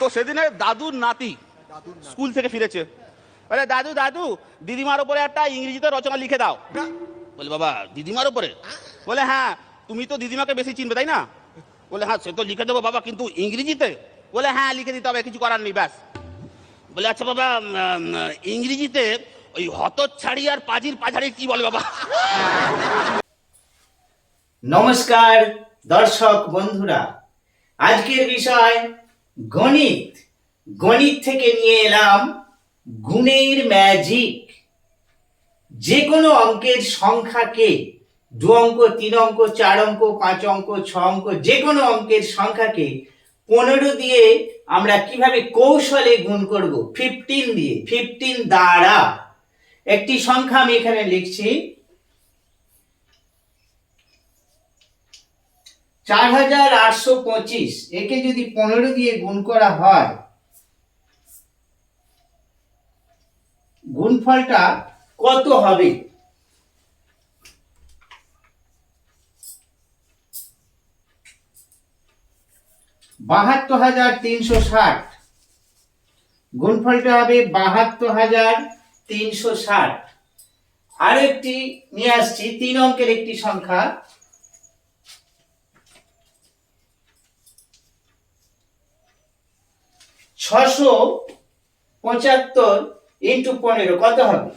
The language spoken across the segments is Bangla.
তো সেদিনে দাদুর নাতি স্কুল থেকে ফিরেছে। বলে, দাদু দাদু, দিদিমার উপরে একটা ইংরেজিতে রচনা লিখে দাও। বলে, বাবা, দিদিমার উপরে? বলে হ্যাঁ তুমি তো দিদিমাকে বেশি চিনবে, তাই না? বলে হ্যাঁ সে তো লিখে দেবো, বাবা, কিন্তু ইংরেজিতে? বলে হ্যাঁ লিখে দিতে হবে, কিছু করার নেই, ব্যাস। বলে আচ্ছা বাবা ইংরেজিতে ওই হতচ্ছাড়ি আর পাজির পাঝাড়ি কি বলে, বাবা? নমস্কার, দর্শক, বন্ধুরা। আজকের বিষয় গণিত। গণিত থেকে নিয়ে এলাম গুণের ম্যাজিক যে কোনো অঙ্কের সংখ্যাকে দু অঙ্ক, তিন অঙ্ক, চার অঙ্ক, পাঁচ অঙ্ক, ছ অঙ্ক যে কোনো অঙ্কের সংখ্যাকে পনেরো দিয়ে আমরা কীভাবে কৌশলে গুণ করব? ফিফটিন দিয়ে। ফিফটিন দ্বারা। একটি সংখ্যা আমি এখানে লিখছি। চার হাজার আটশো পঁচিশ। একে যদি পনেরো দিয়ে গুণ করা হয়, গুণফলটা কত হবে? বাহাত্তর হাজার তিনশো ষাট। গুণফলটা হবে বাহাত্তর হাজার তিনশো ষাট। আরও একটি নিয়ে আসছি, তিন অঙ্কের একটি সংখ্যা। ছশো পঁচাত্তর ইন্টু পনেরো, কত হবে?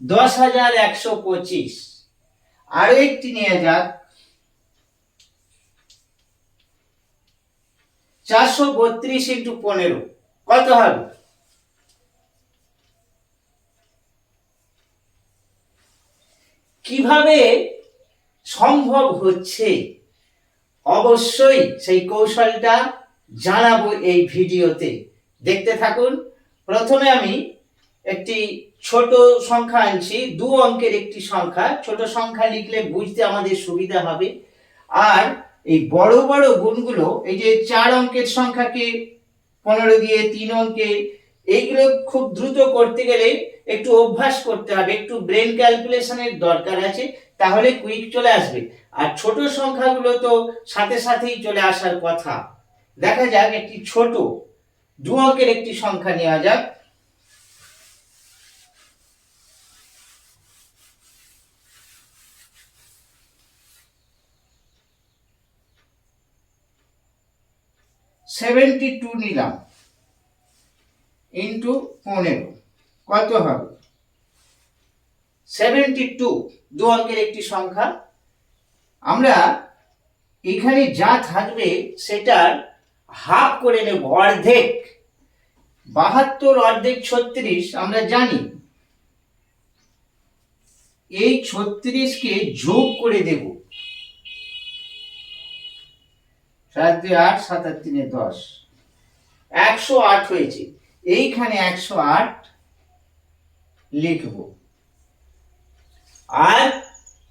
দশ হাজার একশো পঁচিশ। আরও একটি নিয়ে যাক। চারশো বত্রিশ ইন্টু পনেরো, কত হবে? কীভাবে সম্ভব হচ্ছে? অবশ্যই সেই কৌশলটা জানাব এই ভিডিওতে। দেখতে থাকুন। প্রথমে আমি একটি ছোট সংখ্যা আনছি। দু অঙ্কের একটি সংখ্যা। ছোট সংখ্যা লিখলে বুঝতে আমাদের সুবিধা হবে। আর এই বড় বড় গুণগুলো, এই যে চার অঙ্কের সংখ্যাকে, পনেরো দিয়ে তিন অঙ্কে, এইগুলো খুব দ্রুত করতে গেলে একটু অভ্যাস করতে হবে। একটু ব্রেন ক্যালকুলেশনের দরকার আছে। তাহলে কুইক চলে আসবে। আর ছোট সংখ্যাগুলো তো সাথে সাথেই চলে আসার কথা। দেখা যাক একটি ছোট দু অঙ্কের একটি সংখ্যা নেওয়া যাক। সেভেন্টি টু নিলাম। ইন্টু পনেরো। কত হবে? সেভেন্টি টু দু অঙ্কের একটি সংখ্যা। আমরা এখানে যা থাকবে সেটার হাফ করে নেব অর্ধেক। বাহাত্তর অর্ধেক ছত্রিশ, আমরা জানি। এই ছত্রিশকে যোগ করে দেব। সাত দুই আট, সাত আর তিনে দশ। একশো আট হয়েছে। এইখানে একশো আট লিখব। আর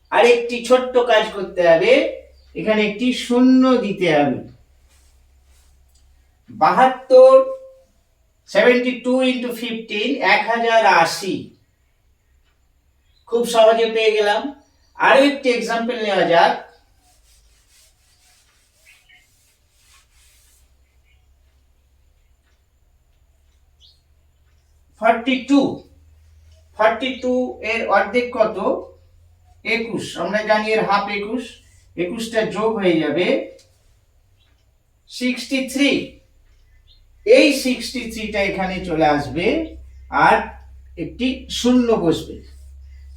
আরেকটি ছোট্ট কাজ করতে হবে। এখানে একটি শূন্য দিতে হবে। বাহাত্তর সেভেন্টি টু ইন্টু ফিফটিন এক হাজার আশি। খুব সহজে পেয়ে গেলাম। আরও একটি এক্সাম্পল নেওয়া যাক। ফর্টি টু ফর্টি টু এর অর্ধেক কত? একুশ। আমরা জানি এর হাফ একুশ। একুশটা যোগ হয়ে যাবে সিক্সটি এই সিক্সটি থ্রিটা এখানে চলে আসবে আর একটি শূন্য বসবে।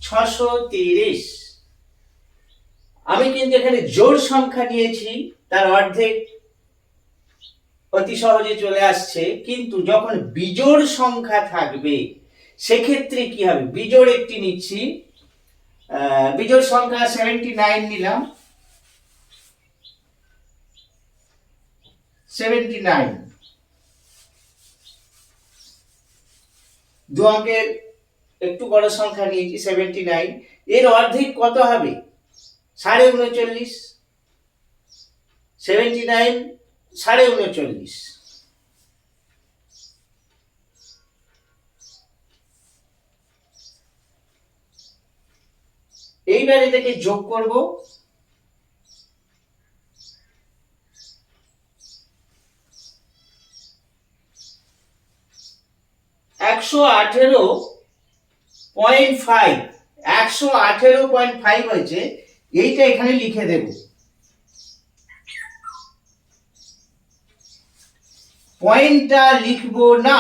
ছশো তিরিশ। আমি কিন্তু এখানে জোড় সংখ্যা নিয়েছি, তার অর্ধেক অতি সহজে চলে আসছে, কিন্তু যখন বিজোড় সংখ্যা থাকবে, সেক্ষেত্রে কি হবে? বিজোড় একটি নিচ্ছি বিজোড় সংখ্যা সেভেন্টি নাইন নিলাম। সেভেন্টি নাইন দু অঙ্কের একটু বড় সংখ্যা নিয়েছি সেভেন্টি নাইন এর অর্ধেক কত হবে? সাড়ে উনচল্লিশ। সেভেন্টি নাইন সাড়ে উনচল্লিশ। এইবার এটাকে যোগ করব। একশো আঠেরো পয়েন্ট ফাইভ, একশো আঠেরো পয়েন্ট ফাইভ হয়েছে, এইটা এখানে লিখে দেব। পয়েন্টটা লিখব না,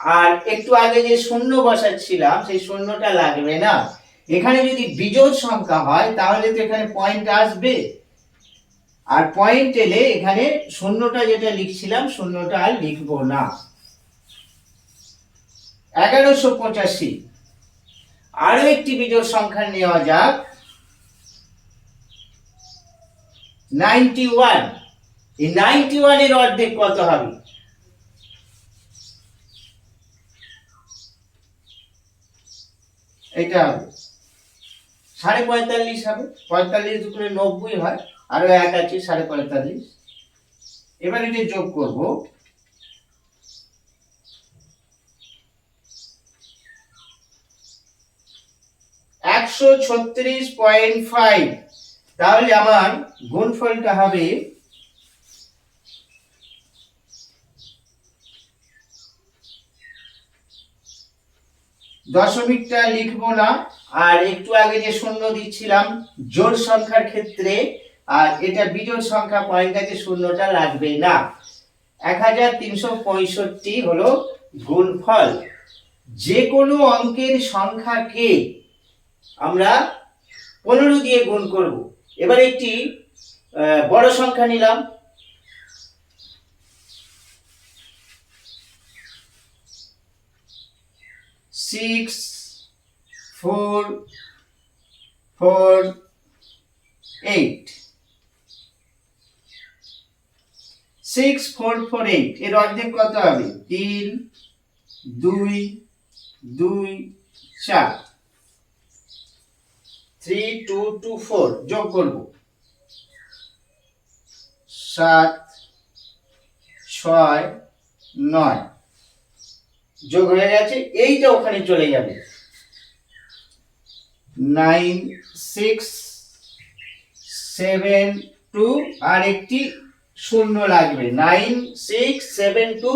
আর একটু আগে যে শূন্য বসাচ্ছিলাম, সেই শূন্যটা লাগবে না। এখানে যদি বিজোড় সংখ্যা হয়, তাহলে তো এখানে পয়েন্ট আসবে। আর পয়েন্ট এলে এখানে শূন্যটা যেটা লিখছিলাম, শূন্যটা আর লিখব না। এগারোশো পঁচাশি। আরও একটি বিজোড় সংখ্যা নেওয়া যাক। নাইনটি ওয়ান এই নাইনটি ওয়ানের অর্ধেক কত হবে? এটা হবে। সাড়ে পঁয়তাল্লিশ হবে। পঁয়তাল্লিশ দুপুরে নব্বই হয়, আরও এক আছে, সাড়ে পঁয়তাল্লিশ। এবার এটা যোগ করব। একশো ছত্রিশ পয়েন্ট ফাইভ। তাহলে আমার গুণফলটা হবে দশমিকটা লিখব না। আর একটু আগে যে শূন্য দিচ্ছিলাম জোড় সংখ্যার ক্ষেত্রে, আর এটা বিজোড় সংখ্যা পয়েন্ট আছে, শূন্যটা লাগবে না। এক হাজার তিনশো পঁয়ষট্টি হলো গুণফল। যে কোনো অঙ্কের সংখ্যাকে আমরা পনেরো দিয়ে গুণ করব। এবার একটি বড় সংখ্যা নিলাম। Six four four eight six four four eight এর অর্ধেক কত হবে? তিন, দুই দুই, চার। থ্রি টু টু ফোর যোগ করব। সাত, ছয়, নয়। যোগ হয়ে গেছে, এইটা ওখানে চলে যাবে। নাইন সিক্স সেভেন টু আর একটি শূন্য লাগবে। নাইন সিক্স সেভেন টু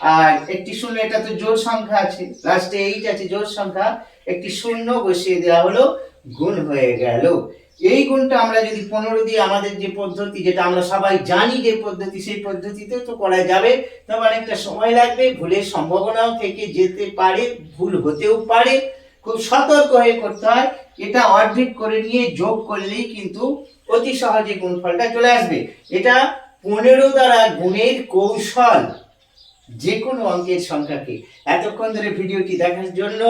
আর একটি শূন্য, এটা তো জোর সংখ্যা আছে। লাস্টে এইট আছে জোর সংখ্যা। একটি শূন্য বসিয়ে দেওয়া হলো, গুণ হয়ে গেল। এই গুণটা আমরা যদি পনেরো দিয়ে আমাদের যে পদ্ধতি, যেটা আমরা সবাই জানি যে পদ্ধতি, সেই পদ্ধতিতে তো করা যাবে। তবে অনেকটা সময় লাগবে, ভুলের সম্ভাবনাও থেকে যেতে পারে, ভুল হতেও পারে। খুব সতর্ক হয়ে করতে হয়। এটা অর্ধেক করে নিয়ে যোগ করলেই কিন্তু অতি সহজে গুণফলটা চলে আসবে। এটা পনেরো দ্বারা গুণের কৌশল যে কোনো অঙ্কের সংখ্যাকে। এতক্ষণ ধরে ভিডিওটি দেখার জন্য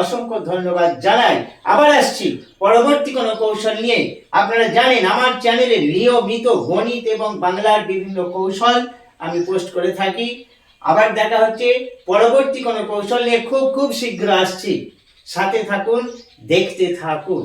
অসংখ্য ধন্যবাদ জানাই। আবার আসছি পরবর্তী কোনো কৌশল নিয়ে। আপনারা জানেন আমার চ্যানেলে নিয়মিত গণিত এবং বাংলার বিভিন্ন কৌশল আমি পোস্ট করে থাকি। আবার দেখা হচ্ছে পরবর্তী কোনো কৌশল নিয়ে। খুব খুব শীঘ্র আসছি। সাথে থাকুন দেখতে থাকুন।